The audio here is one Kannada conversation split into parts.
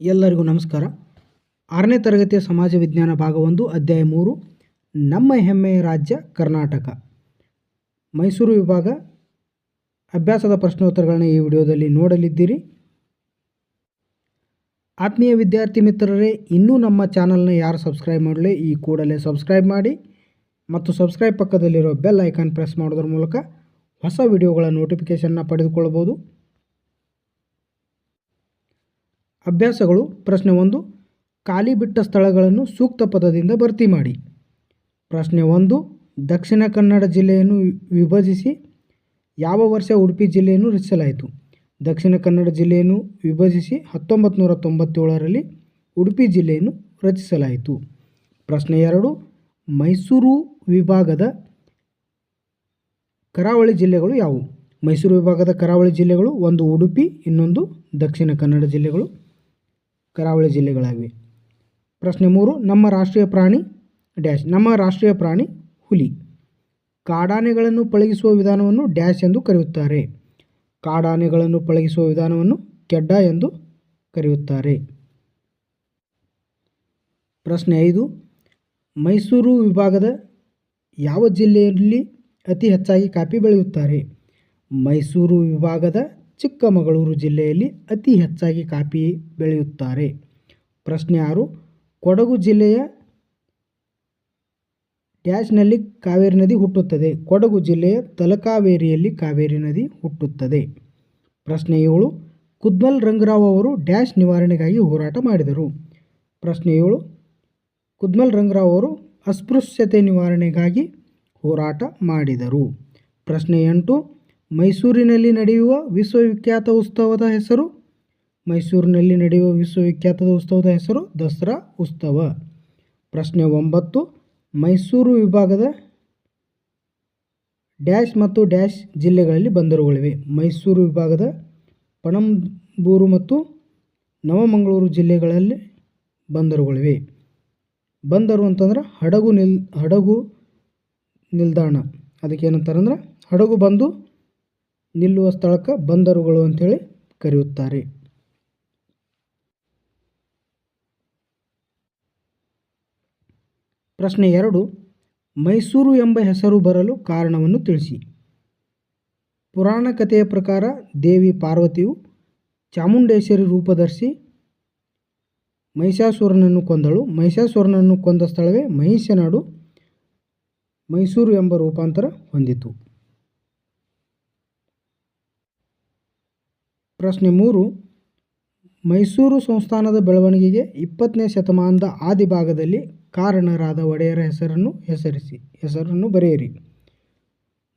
ಎಲ್ಲರಿಗೂ ನಮಸ್ಕಾರ. ಆರನೇ ತರಗತಿಯ ಸಮಾಜ ವಿಜ್ಞಾನ ಭಾಗ ಒಂದು ಅಧ್ಯಾಯ ಮೂರು, ನಮ್ಮ ಹೆಮ್ಮೆಯ ರಾಜ್ಯ ಕರ್ನಾಟಕ. ಮೈಸೂರು ವಿಭಾಗ ಅಭ್ಯಾಸದ ಪ್ರಶ್ನೋತ್ತರಗಳನ್ನು ಈ ವಿಡಿಯೋದಲ್ಲಿ ನೋಡಲಿದ್ದೀರಿ. ಆತ್ಮೀಯ ವಿದ್ಯಾರ್ಥಿ ಮಿತ್ರರೇ, ಇನ್ನೂ ನಮ್ಮ ಚಾನಲ್ನ ಯಾರು ಸಬ್ಸ್ಕ್ರೈಬ್ ಮಾಡಲಿ, ಈ ಕೂಡಲೇ ಸಬ್ಸ್ಕ್ರೈಬ್ ಮಾಡಿ ಮತ್ತು ಸಬ್ಸ್ಕ್ರೈಬ್ ಪಕ್ಕದಲ್ಲಿರೋ ಬೆಲ್ ಐಕಾನ್ ಪ್ರೆಸ್ ಮಾಡೋದ್ರ ಮೂಲಕ ಹೊಸ ವಿಡಿಯೋಗಳ ನೋಟಿಫಿಕೇಷನ್ನ ಪಡೆದುಕೊಳ್ಳಬಹುದು ಅಭ್ಯಾಸಗಳು, ಪ್ರಶ್ನೆ ಒಂದು, ಖಾಲಿ ಬಿಟ್ಟ ಸ್ಥಳಗಳನ್ನು ಸೂಕ್ತ ಪದದಿಂದ ಭರ್ತಿ ಮಾಡಿ. ಪ್ರಶ್ನೆ ಒಂದು, ದಕ್ಷಿಣ ಕನ್ನಡ ಜಿಲ್ಲೆಯನ್ನು ವಿಭಜಿಸಿ ಯಾವ ವರ್ಷ ಉಡುಪಿ ಜಿಲ್ಲೆಯನ್ನು ರಚಿಸಲಾಯಿತು? ದಕ್ಷಿಣ ಕನ್ನಡ ಜಿಲ್ಲೆಯನ್ನು ವಿಭಜಿಸಿ ಹತ್ತೊಂಬತ್ತು ನೂರ ತೊಂಬತ್ತೇಳರಲ್ಲಿ ಉಡುಪಿ ಜಿಲ್ಲೆಯನ್ನು ರಚಿಸಲಾಯಿತು. ಪ್ರಶ್ನೆ ಎರಡು, ಮೈಸೂರು ವಿಭಾಗದ ಕರಾವಳಿ ಜಿಲ್ಲೆಗಳು ಯಾವುವು? ಮೈಸೂರು ವಿಭಾಗದ ಕರಾವಳಿ ಜಿಲ್ಲೆಗಳು ಒಂದು, ಉಡುಪಿ ಇನ್ನೊಂದು, ದಕ್ಷಿಣ ಕನ್ನಡ ಜಿಲ್ಲೆಗಳು ಕರಾವಳಿ ಜಿಲ್ಲೆಗಳಾಗಿವೆ. ಪ್ರಶ್ನೆ ಮೂರು, ನಮ್ಮ ರಾಷ್ಟ್ರೀಯ ಪ್ರಾಣಿ ಡ್ಯಾಶ್, ನಮ್ಮ ರಾಷ್ಟ್ರೀಯ ಪ್ರಾಣಿ ಹುಲಿ. ಕಾಡಾನೆಗಳನ್ನು ಪಳಗಿಸುವ ವಿಧಾನವನ್ನು ಡ್ಯಾಶ್ ಎಂದು ಕರೆಯುತ್ತಾರೆ. ಕಾಡಾನೆಗಳನ್ನು ಪಳಗಿಸುವ ವಿಧಾನವನ್ನು ಕೆಡ್ಡ ಎಂದು ಕರೆಯುತ್ತಾರೆ. ಪ್ರಶ್ನೆ ಐದು, ಮೈಸೂರು ವಿಭಾಗದ ಯಾವ ಜಿಲ್ಲೆಯಲ್ಲಿ ಅತಿ ಹೆಚ್ಚಾಗಿ ಕಾಫಿ ಬೆಳೆಯುತ್ತಾರೆ? ಮೈಸೂರು ವಿಭಾಗದ ಚಿಕ್ಕಮಗಳೂರು ಜಿಲ್ಲೆಯಲ್ಲಿ ಅತಿ ಹೆಚ್ಚಾಗಿ ಕಾಫಿ ಬೆಳೆಯುತ್ತಾರೆ. ಪ್ರಶ್ನೆ ಆರು, ಕೊಡಗು ಜಿಲ್ಲೆಯ ಡ್ಯಾಶ್ನಲ್ಲಿ ಕಾವೇರಿ ನದಿ ಹುಟ್ಟುತ್ತದೆ. ಕೊಡಗು ಜಿಲ್ಲೆಯ ತಲಕಾವೇರಿಯಲ್ಲಿ ಕಾವೇರಿ ನದಿ ಹುಟ್ಟುತ್ತದೆ. ಪ್ರಶ್ನೆ ಏಳು, ಕುದ್ಮಲ್ ರಂಗರಾವ್ ಅವರು ಡ್ಯಾಶ್ ನಿವಾರಣೆಗಾಗಿ ಹೋರಾಟ ಮಾಡಿದರು. ಪ್ರಶ್ನೆ ಏಳು, ಕುದ್ಮಲ್ ರಂಗರಾವ್ ಅವರು ಅಸ್ಪೃಶ್ಯತೆ ನಿವಾರಣೆಗಾಗಿ ಹೋರಾಟ ಮಾಡಿದರು. ಪ್ರಶ್ನೆ ಎಂಟು ಮೈಸೂರಿನಲ್ಲಿ ನಡೆಯುವ ವಿಶ್ವವಿಖ್ಯಾತ ಉತ್ಸವದ ಹೆಸರು? ಮೈಸೂರಿನಲ್ಲಿ ನಡೆಯುವ ವಿಶ್ವವಿಖ್ಯಾತದ ಉತ್ಸವದ ಹೆಸರು ದಸರಾ ಉತ್ಸವ. ಪ್ರಶ್ನೆ ಒಂಬತ್ತು. ಮೈಸೂರು ವಿಭಾಗದ ಡ್ಯಾಶ್ ಮತ್ತು ಡ್ಯಾಶ್ ಜಿಲ್ಲೆಗಳಲ್ಲಿ ಬಂದರುಗಳಿವೆ. ಮೈಸೂರು ವಿಭಾಗದ ಪಣಂಬೂರು ಮತ್ತು ನವಮಂಗಳೂರು ಜಿಲ್ಲೆಗಳಲ್ಲಿ ಬಂದರುಗಳಿವೆ. ಬಂದರು ಅಂತಂದ್ರೆ ಹಡಗು ನಿಲ್, ಹಡಗು ನಿಲ್ದಾಣ. ಅದಕ್ಕೆ ಏನಂತಾರೆ ಅಂದ್ರೆ ಹಡಗು ಬಂದು ನಿಲ್ಲುವ ಸ್ಥಳಕ್ಕೆ ಬಂದರುಗಳು ಅಂತೇಳಿ ಕರೆಯುತ್ತಾರೆ. ಪ್ರಶ್ನೆ ಎರಡು, ಮೈಸೂರು ಎಂಬ ಹೆಸರು ಬರಲು ಕಾರಣವನ್ನು ತಿಳಿಸಿ. ಪುರಾಣ ಕಥೆಯ ಪ್ರಕಾರ ದೇವಿ ಪಾರ್ವತಿಯು ಚಾಮುಂಡೇಶ್ವರಿ ರೂಪದರ್ಶಿ ಮಹಿಷಾಸುರನನ್ನು ಕೊಂದಳು. ಮಹಿಷಾಸುರನನ್ನು ಕೊಂದ ಸ್ಥಳವೇ ಮಹಿಷನಾಡು ಮೈಸೂರು ಎಂಬ ರೂಪಾಂತರ ಹೊಂದಿತು. ಪ್ರಶ್ನೆ ಮೂರು, ಮೈಸೂರು ಸಂಸ್ಥಾನದ ಬೆಳವಣಿಗೆಗೆ ಇಪ್ಪತ್ತನೇ ಶತಮಾನದ ಆದಿಭಾಗದಲ್ಲಿ ಕಾರಣರಾದ ಒಡೆಯರ ಹೆಸರನ್ನು ಹೆಸರಿಸಿ, ಹೆಸರನ್ನು ಬರೆಯಿರಿ.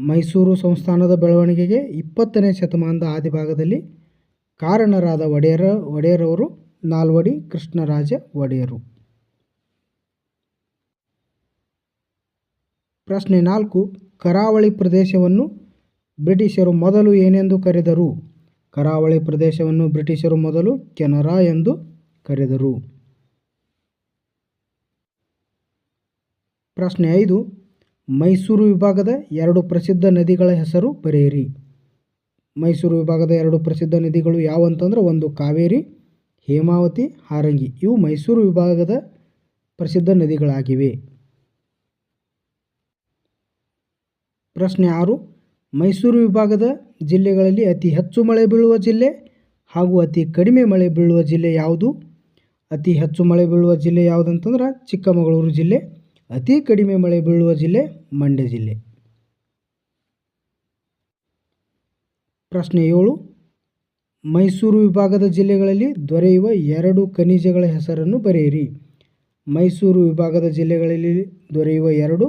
ಮೈಸೂರು ಸಂಸ್ಥಾನದ ಬೆಳವಣಿಗೆಗೆ ಇಪ್ಪತ್ತನೇ ಶತಮಾನದ ಆದಿಭಾಗದಲ್ಲಿ ಕಾರಣರಾದ ಒಡೆಯರ, ಒಡೆಯರವರು ನಾಲ್ವಡಿ ಕೃಷ್ಣರಾಜ ಒಡೆಯರು. ಪ್ರಶ್ನೆ ನಾಲ್ಕು, ಕರಾವಳಿ ಪ್ರದೇಶವನ್ನು ಬ್ರಿಟಿಷರು ಮೊದಲು ಏನೆಂದು ಕರೆದರು? ಕರಾವಳಿ ಪ್ರದೇಶವನ್ನು ಬ್ರಿಟಿಷರು ಮೊದಲು ಕೆನರಾ ಎಂದು ಕರೆದರು. ಪ್ರಶ್ನೆ ಐದು, ಮೈಸೂರು ವಿಭಾಗದ ಎರಡು ಪ್ರಸಿದ್ಧ ನದಿಗಳ ಹೆಸರು ಬರೆಯಿರಿ. ಮೈಸೂರು ವಿಭಾಗದ ಎರಡು ಪ್ರಸಿದ್ಧ ನದಿಗಳು ಯಾವಂತಂದ್ರೆ ಒಂದು ಕಾವೇರಿ, ಹೇಮಾವತಿ, ಹಾರಂಗಿ. ಇವು ಮೈಸೂರು ವಿಭಾಗದ ಪ್ರಸಿದ್ಧ ನದಿಗಳಾಗಿವೆ. ಪ್ರಶ್ನೆ ಆರು, ಮೈಸೂರು ವಿಭಾಗದ ಜಿಲ್ಲೆಗಳಲ್ಲಿ ಅತಿ ಹೆಚ್ಚು ಮಳೆ ಬೀಳುವ ಜಿಲ್ಲೆ ಹಾಗೂ ಅತಿ ಕಡಿಮೆ ಮಳೆ ಬೀಳುವ ಜಿಲ್ಲೆ ಯಾವುದು? ಅತಿ ಹೆಚ್ಚು ಮಳೆ ಬೀಳುವ ಜಿಲ್ಲೆ ಯಾವುದಂತಂದ್ರೆ ಚಿಕ್ಕಮಗಳೂರು ಜಿಲ್ಲೆ, ಅತಿ ಕಡಿಮೆ ಮಳೆ ಬೀಳುವ ಜಿಲ್ಲೆ ಮಂಡ್ಯ ಜಿಲ್ಲೆ. ಪ್ರಶ್ನೆ ಏಳು, ಮೈಸೂರು ವಿಭಾಗದ ಜಿಲ್ಲೆಗಳಲ್ಲಿ ದೊರೆಯುವ ಎರಡು ಖನಿಜಗಳ ಹೆಸರನ್ನು ಬರೆಯಿರಿ. ಮೈಸೂರು ವಿಭಾಗದ ಜಿಲ್ಲೆಗಳಲ್ಲಿ ದೊರೆಯುವ ಎರಡು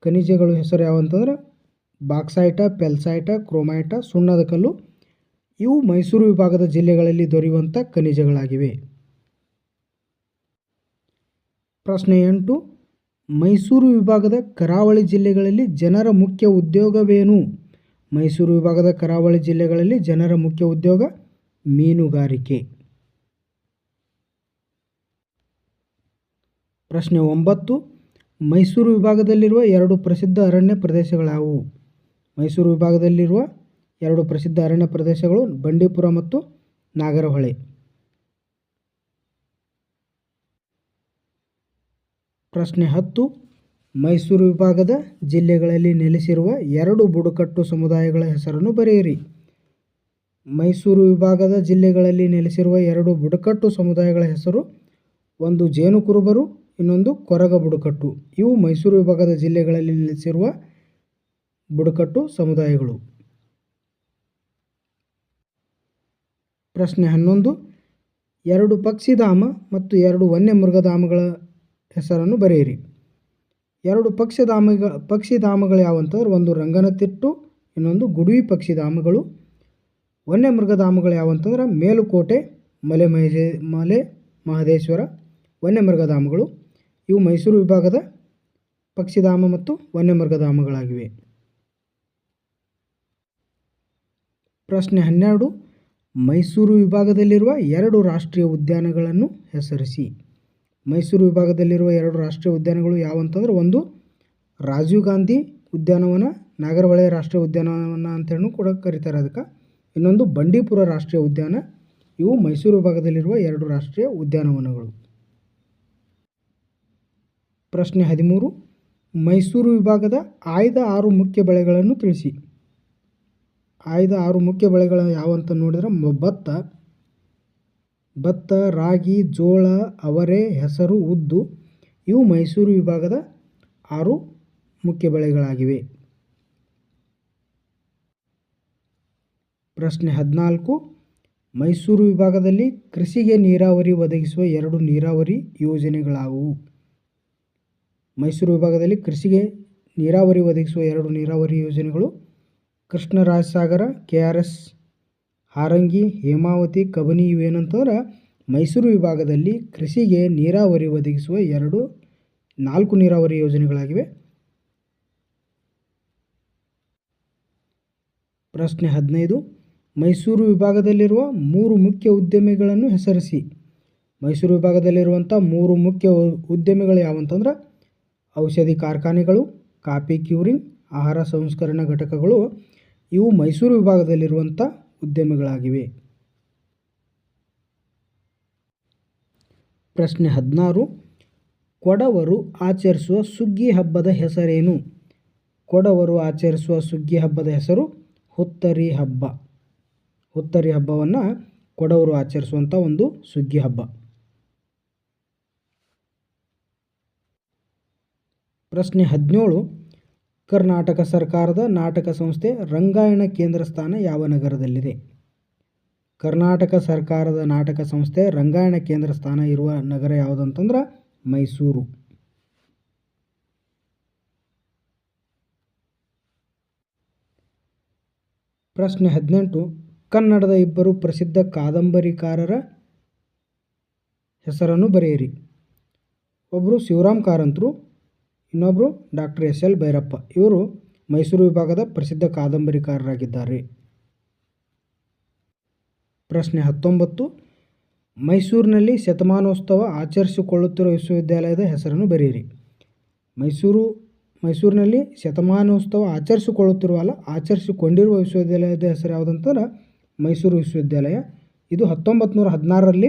ಖನಿಜಗಳ ಹೆಸರು ಯಾವಂತಂದ್ರೆ ಬಾಕ್ಸೈಟ ಪೆಲ್ಸೈಟ ಕ್ರೋಮೈಟ ಸುಣ್ಣದ ಕಲ್ಲು ಇವು ಮೈಸೂರು ವಿಭಾಗದ ಜಿಲ್ಲೆಗಳಲ್ಲಿ ದೊರೆಯುವಂಥ ಖನಿಜಗಳಾಗಿವೆ. ಪ್ರಶ್ನೆ ಎಂಟು, ಮೈಸೂರು ವಿಭಾಗದ ಕರಾವಳಿ ಜಿಲ್ಲೆಗಳಲ್ಲಿ ಜನರ ಮುಖ್ಯ ಉದ್ಯೋಗವೇನು? ಮೈಸೂರು ವಿಭಾಗದ ಕರಾವಳಿ ಜಿಲ್ಲೆಗಳಲ್ಲಿ ಜನರ ಮುಖ್ಯ ಉದ್ಯೋಗ ಮೀನುಗಾರಿಕೆ. ಪ್ರಶ್ನೆ ಒಂಬತ್ತು, ಮೈಸೂರು ವಿಭಾಗದಲ್ಲಿರುವ ಎರಡು ಪ್ರಸಿದ್ಧ ಅರಣ್ಯ ಪ್ರದೇಶಗಳಾವುವು ಮೈಸೂರು ವಿಭಾಗದಲ್ಲಿರುವ ಎರಡು ಪ್ರಸಿದ್ಧ ಅರಣ್ಯ ಪ್ರದೇಶಗಳು ಬಂಡೀಪುರ ಮತ್ತು ನಾಗರಹೊಳೆ. ಪ್ರಶ್ನೆ ಹತ್ತು, ಮೈಸೂರು ವಿಭಾಗದ ಜಿಲ್ಲೆಗಳಲ್ಲಿ ನೆಲೆಸಿರುವ ಎರಡು ಬುಡಕಟ್ಟು ಸಮುದಾಯಗಳ ಹೆಸರನ್ನು ಬರೆಯಿರಿ. ಮೈಸೂರು ವಿಭಾಗದ ಜಿಲ್ಲೆಗಳಲ್ಲಿ ನೆಲೆಸಿರುವ ಎರಡು ಬುಡಕಟ್ಟು ಸಮುದಾಯಗಳ ಹೆಸರು, ಒಂದು ಜೇನುಕುರುಬರು, ಇನ್ನೊಂದು ಕೊರಗ ಬುಡಕಟ್ಟು. ಇವು ಮೈಸೂರು ವಿಭಾಗದ ಜಿಲ್ಲೆಗಳಲ್ಲಿ ನೆಲೆಸಿರುವ ಬುಡಕಟ್ಟು ಸಮುದಾಯಗಳು. ಪ್ರಶ್ನೆ ಹನ್ನೊಂದು. ಎರಡು ಪಕ್ಷಿಧಾಮ ಮತ್ತು ಎರಡು ವನ್ಯಮೃಗಧಾಮಗಳ ಹೆಸರನ್ನು ಬರೆಯಿರಿ. ಎರಡು ಪಕ್ಷಿಧಾಮಗಳ ಪಕ್ಷಿಧಾಮಗಳು ಯಾವಂತಂದ್ರೆ ಒಂದು ರಂಗನತಿಟ್ಟು, ಇನ್ನೊಂದು ಗುಡುವಿ ಪಕ್ಷಿಧಾಮಗಳು. ವನ್ಯಮೃಗಧಾಮಗಳು ಯಾವಂತಂದ್ರೆ ಮೇಲುಕೋಟೆ, ಮಲೆ ಮಹೇ ಮಲೆ ಮಹದೇಶ್ವರ ವನ್ಯಮೃಗಧಾಮಗಳು. ಇವು ಮೈಸೂರು ವಿಭಾಗದ ಪಕ್ಷಿಧಾಮ ಮತ್ತು ವನ್ಯಮೃಗಧಾಮಗಳಾಗಿವೆ. ಪ್ರಶ್ನೆ ಹನ್ನೆರಡು. ಮೈಸೂರು ವಿಭಾಗದಲ್ಲಿರುವ ಎರಡು ರಾಷ್ಟ್ರೀಯ ಉದ್ಯಾನಗಳನ್ನು ಹೆಸರಿಸಿ. ಮೈಸೂರು ವಿಭಾಗದಲ್ಲಿರುವ ಎರಡು ರಾಷ್ಟ್ರೀಯ ಉದ್ಯಾನಗಳು ಯಾವಂತಂದ್ರೆ ಒಂದು ರಾಜೀವ್ ಗಾಂಧಿ ಉದ್ಯಾನವನ, ನಾಗರಹೊಳೆ ರಾಷ್ಟ್ರೀಯ ಉದ್ಯಾನವನ ಅಂತೇಳಿ ಕೂಡ ಕರೀತಾರೆ ಅದಕ್ಕೆ. ಇನ್ನೊಂದು ಬಂಡೀಪುರ ರಾಷ್ಟ್ರೀಯ ಉದ್ಯಾನ. ಇವು ಮೈಸೂರು ವಿಭಾಗದಲ್ಲಿರುವ ಎರಡು ರಾಷ್ಟ್ರೀಯ ಉದ್ಯಾನವನಗಳು. ಪ್ರಶ್ನೆ ಹದಿಮೂರು. ಮೈಸೂರು ವಿಭಾಗದ ಆಯ್ದ ಆರು ಮುಖ್ಯ ಬೆಳೆಗಳನ್ನು ತಿಳಿಸಿ. ಆಯ್ದ ಆರು ಮುಖ್ಯ ಬೆಳೆಗಳು ಯಾವಂತ ನೋಡಿದ್ರೆ ಭತ್ತ ಭತ್ತ, ರಾಗಿ, ಜೋಳ, ಅವರೆ, ಹೆಸರು, ಉದ್ದು, ಇವು ಮೈಸೂರು ವಿಭಾಗದ ಆರು ಮುಖ್ಯ ಬೆಳೆಗಳಾಗಿವೆ. ಪ್ರಶ್ನೆ ಹದಿನಾಲ್ಕು, ಮೈಸೂರು ವಿಭಾಗದಲ್ಲಿ ಕೃಷಿಗೆ ನೀರಾವರಿ ಒದಗಿಸುವ ಎರಡು ನೀರಾವರಿ ಯೋಜನೆಗಳಾವುವು? ಮೈಸೂರು ವಿಭಾಗದಲ್ಲಿ ಕೃಷಿಗೆ ನೀರಾವರಿ ಒದಗಿಸುವ ಎರಡು ನೀರಾವರಿ ಯೋಜನೆಗಳು Krishnarajasagara K R S Harangi, Hemavathi, Kabini ಇವೇನಂತಂದ್ರೆ Mysuru ವಿಭಾಗದಲ್ಲಿ ಕೃಷಿಗೆ ನೀರಾವರಿ ಒದಗಿಸುವ ಎರಡು, ನಾಲ್ಕು ನೀರಾವರಿ ಯೋಜನೆಗಳಾಗಿವೆ. ಪ್ರಶ್ನೆ ಹದಿನೈದು. ಮೈಸೂರು ವಿಭಾಗದಲ್ಲಿರುವ ಮೂರು ಮುಖ್ಯ ಉದ್ಯಮಿಗಳನ್ನು ಹೆಸರಿಸಿ. ಮೈಸೂರು ವಿಭಾಗದಲ್ಲಿರುವಂಥ ಮೂರು ಮುಖ್ಯ ಉದ್ಯಮಿಗಳು ಯಾವಂತಂದ್ರೆ ಔಷಧಿ ಕಾರ್ಖಾನೆಗಳು, ಕಾಫಿ ಕ್ಯೂರಿಂಗ್, ಆಹಾರ ಸಂಸ್ಕರಣಾ ಘಟಕಗಳು ಇವು ಮೈಸೂರು ವಿಭಾಗದಲ್ಲಿರುವಂಥ ಉದ್ಯಮಿಗಳಾಗಿವೆ. ಪ್ರಶ್ನೆ ಹದಿನಾರು. ಕೊಡವರು ಆಚರಿಸುವ ಸುಗ್ಗಿ ಹಬ್ಬದ ಹೆಸರೇನು? ಕೊಡವರು ಆಚರಿಸುವ ಸುಗ್ಗಿ ಹಬ್ಬದ ಹೆಸರು ಹುತ್ತರಿ ಹಬ್ಬ. ಹುತ್ತರಿ ಹಬ್ಬವನ್ನು ಕೊಡವರು ಆಚರಿಸುವಂಥ ಒಂದು ಸುಗ್ಗಿ ಹಬ್ಬ. ಪ್ರಶ್ನೆ ಹದಿನೇಳು. ಕರ್ನಾಟಕ ಸರ್ಕಾರದ ನಾಟಕ ಸಂಸ್ಥೆ ರಂಗಾಯಣ ಕೇಂದ್ರ ಸ್ಥಾನ ಯಾವ ನಗರದಲ್ಲಿದೆ? ಕರ್ನಾಟಕ ಸರ್ಕಾರದ ನಾಟಕ ಸಂಸ್ಥೆ ರಂಗಾಯಣ ಕೇಂದ್ರ ಸ್ಥಾನ ಇರುವ ನಗರ ಯಾವುದಂತಂದ್ರೆ ಮೈಸೂರು. ಪ್ರಶ್ನೆ ಹದಿನೆಂಟು, ಕನ್ನಡದ ಇಬ್ಬರು ಪ್ರಸಿದ್ಧ ಕಾದಂಬರಿಕಾರರ ಹೆಸರನ್ನು ಬರೆಯಿರಿ. ಒಬ್ಬರು ಶಿವರಾಮ್ ಕಾರಂತರು ಇನ್ನೊಬ್ಬರು ಡಾಕ್ಟರ್ ಎಸ್ ಎಲ್ ಭೈರಪ್ಪ. ಇವರು ಮೈಸೂರು ವಿಭಾಗದ ಪ್ರಸಿದ್ಧ ಕಾದಂಬರಿಕಾರರಾಗಿದ್ದಾರೆ. ಪ್ರಶ್ನೆ ಹತ್ತೊಂಬತ್ತು. ಮೈಸೂರಿನಲ್ಲಿ ಶತಮಾನೋತ್ಸವ ಆಚರಿಸಿಕೊಳ್ಳುತ್ತಿರುವ ವಿಶ್ವವಿದ್ಯಾಲಯದ ಹೆಸರನ್ನು ಬರೆಯಿರಿ. ಮೈಸೂರು, ಮೈಸೂರಿನಲ್ಲಿ ಶತಮಾನೋತ್ಸವ ಆಚರಿಸಿಕೊಳ್ಳುತ್ತಿರುವ ಅಲ್ಲ ಆಚರಿಸಿಕೊಂಡಿರುವ ವಿಶ್ವವಿದ್ಯಾಲಯದ ಹೆಸರು ಯಾವುದಂತಂದ್ರೆ ಮೈಸೂರು ವಿಶ್ವವಿದ್ಯಾಲಯ. ಇದು ಹತ್ತೊಂಬತ್ತು ನೂರ ಹದಿನಾರರಲ್ಲಿ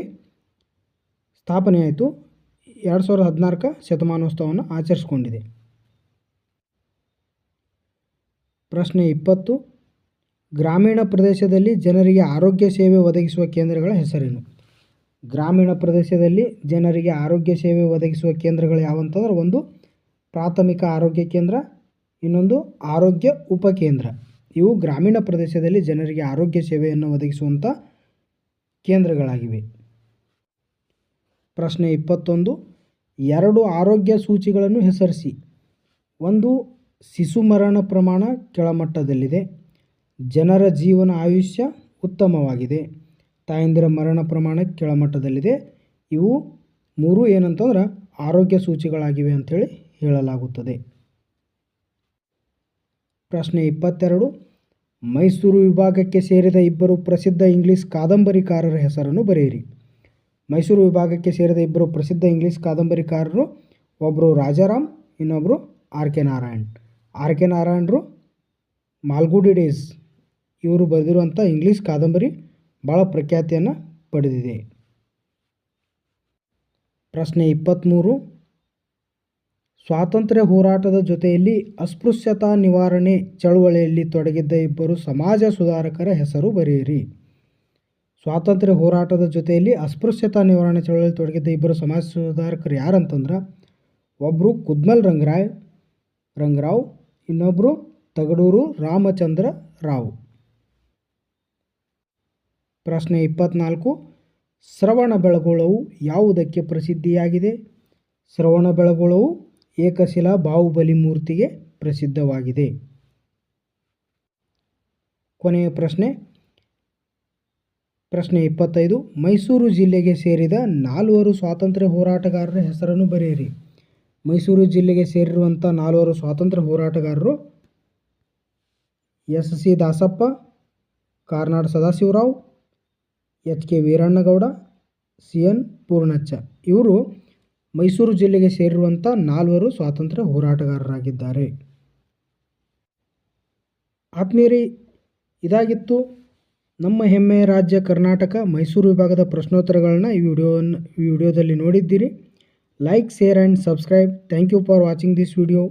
ಸ್ಥಾಪನೆ ಆಯಿತು ಎರಡು ಸಾವಿರದ ಹದಿನಾಲ್ಕ ಶತಮಾನೋತ್ಸವವನ್ನು ಆಚರಿಸಿಕೊಂಡಿದೆ. ಪ್ರಶ್ನೆ ಇಪ್ಪತ್ತು, ಗ್ರಾಮೀಣ ಪ್ರದೇಶದಲ್ಲಿ ಜನರಿಗೆ ಆರೋಗ್ಯ ಸೇವೆ ಒದಗಿಸುವ ಕೇಂದ್ರಗಳ ಹೆಸರೇನು? ಗ್ರಾಮೀಣ ಪ್ರದೇಶದಲ್ಲಿ ಜನರಿಗೆ ಆರೋಗ್ಯ ಸೇವೆ ಒದಗಿಸುವ ಕೇಂದ್ರಗಳು ಯಾವಂತಂದ್ರೆ ಒಂದು ಪ್ರಾಥಮಿಕ ಆರೋಗ್ಯ ಕೇಂದ್ರ, ಇನ್ನೊಂದು ಆರೋಗ್ಯ ಉಪಕೇಂದ್ರ. ಇವು ಗ್ರಾಮೀಣ ಪ್ರದೇಶದಲ್ಲಿ ಜನರಿಗೆ ಆರೋಗ್ಯ ಸೇವೆಯನ್ನು ಒದಗಿಸುವಂಥ ಕೇಂದ್ರಗಳಾಗಿವೆ. ಪ್ರಶ್ನೆ ಇಪ್ಪತ್ತೊಂದು, ಎರಡು ಆರೋಗ್ಯ ಸೂಚಿಗಳನ್ನು ಹೆಸರಿಸಿ. ಒಂದು, ಶಿಶು ಮರಣ ಪ್ರಮಾಣ ಕೆಳಮಟ್ಟದಲ್ಲಿದೆ. ಜನರ ಜೀವನ ಆಯುಷ್ಯ ಉತ್ತಮವಾಗಿದೆ. ತಾಯಂದಿರ ಮರಣ ಪ್ರಮಾಣ ಕೆಳಮಟ್ಟದಲ್ಲಿದೆ. ಇವು ಮೂರು ಏನಂತಂದ್ರೆ ಆರೋಗ್ಯ ಸೂಚಿಗಳಾಗಿವೆ ಅಂಥೇಳಿ ಹೇಳಲಾಗುತ್ತದೆ. ಪ್ರಶ್ನೆ ಇಪ್ಪತ್ತೆರಡು, ಮೈಸೂರು ವಿಭಾಗಕ್ಕೆ ಸೇರಿದ ಇಬ್ಬರು ಪ್ರಸಿದ್ಧ ಇಂಗ್ಲಿಷ್ ಕಾದಂಬರಿಕಾರರ ಹೆಸರನ್ನು ಬರೆಯಿರಿ. ಮೈಸೂರು ವಿಭಾಗಕ್ಕೆ ಸೇರಿದ ಇಬ್ಬರು ಪ್ರಸಿದ್ಧ ಇಂಗ್ಲೀಷ್ ಕಾದಂಬರಿಕಾರರು ಒಬ್ಬರು ರಾಜಾರಾಮ್ ಇನ್ನೊಬ್ಬರು R K Narayan. R K ನಾರಾಯಣರು Malgudi days. ಇವರು ಬರೆದಿರುವಂಥ ಇಂಗ್ಲೀಷ್ ಕಾದಂಬರಿ ಭಾಳ ಪ್ರಖ್ಯಾತಿಯನ್ನು ಪಡೆದಿದೆ. ಪ್ರಶ್ನೆ ಇಪ್ಪತ್ತ್ಮೂರು ಸ್ವಾತಂತ್ರ್ಯ ಹೋರಾಟದ ಜೊತೆಯಲ್ಲಿ ಅಸ್ಪೃಶ್ಯತಾ ನಿವಾರಣೆ ಚಳುವಳಿಯಲ್ಲಿ ತೊಡಗಿದ್ದ ಇಬ್ಬರು ಸಮಾಜ ಸುಧಾರಕರ ಹೆಸರು ಬರೆಯಿರಿ. ಸ್ವಾತಂತ್ರ್ಯ ಹೋರಾಟದ ಜೊತೆಯಲ್ಲಿ ಅಸ್ಪೃಶ್ಯತಾ ನಿವಾರಣೆ ಚಳವಳಿಯಲ್ಲಿ ತೊಡಗಿದ್ದ ಇಬ್ಬರು ಸಮಾಜ ಸುಧಾರಕರು ಯಾರಂತಂದ್ರೆ ಒಬ್ಬರು ಕುದ್ಮಲ್ ರಂಗರಾಯ್, ರಂಗರಾವ್ ಇನ್ನೊಬ್ಬರು ತಗಡೂರು ರಾಮಚಂದ್ರ ರಾವ್. ಪ್ರಶ್ನೆ ಇಪ್ಪತ್ನಾಲ್ಕು, ಶ್ರವಣ ಬೆಳಗೊಳವು ಯಾವುದಕ್ಕೆ ಪ್ರಸಿದ್ಧಿಯಾಗಿದೆ? ಶ್ರವಣ ಬೆಳಗೊಳವು ಏಕಶಿಲಾ ಬಾಹುಬಲಿ ಮೂರ್ತಿಗೆ ಪ್ರಸಿದ್ಧವಾಗಿದೆ. ಕೊನೆಯ ಪ್ರಶ್ನೆ ಪ್ರಶ್ನೆ ಇಪ್ಪತ್ತೈದು, ಮೈಸೂರು ಜಿಲ್ಲೆಗೆ ಸೇರಿದ ನಾಲ್ವರು ಸ್ವಾತಂತ್ರ್ಯ ಹೋರಾಟಗಾರರ ಹೆಸರನ್ನು ಬರೆಯಿರಿ. ಮೈಸೂರು ಜಿಲ್ಲೆಗೆ ಸೇರಿರುವಂಥ ನಾಲ್ವರು ಸ್ವಾತಂತ್ರ್ಯ ಹೋರಾಟಗಾರರು S C Dasappa, Karnad Sadashivrao, H K Veerannagowda, C N Poornachha. ಇವರು ಮೈಸೂರು ಜಿಲ್ಲೆಗೆ ಸೇರಿರುವಂಥ ನಾಲ್ವರು ಸ್ವಾತಂತ್ರ್ಯ ಹೋರಾಟಗಾರರಾಗಿದ್ದಾರೆ. ಆತ್ಮೀಯರಿ, ಇದಾಗಿತ್ತು ನಮ್ಮ ಹೆಮ್ಮೆಯ ರಾಜ್ಯ ಕರ್ನಾಟಕ ಮೈಸೂರು ವಿಭಾಗದ ಪ್ರಶ್ನೋತ್ತರಗಳನ್ನ ಈ ವಿಡಿಯೋವನ್ನು ವಿಡಿಯೋದಲ್ಲಿ ನೋಡಿದ್ದೀರಿ. Like share and subscribe thank you for watching this video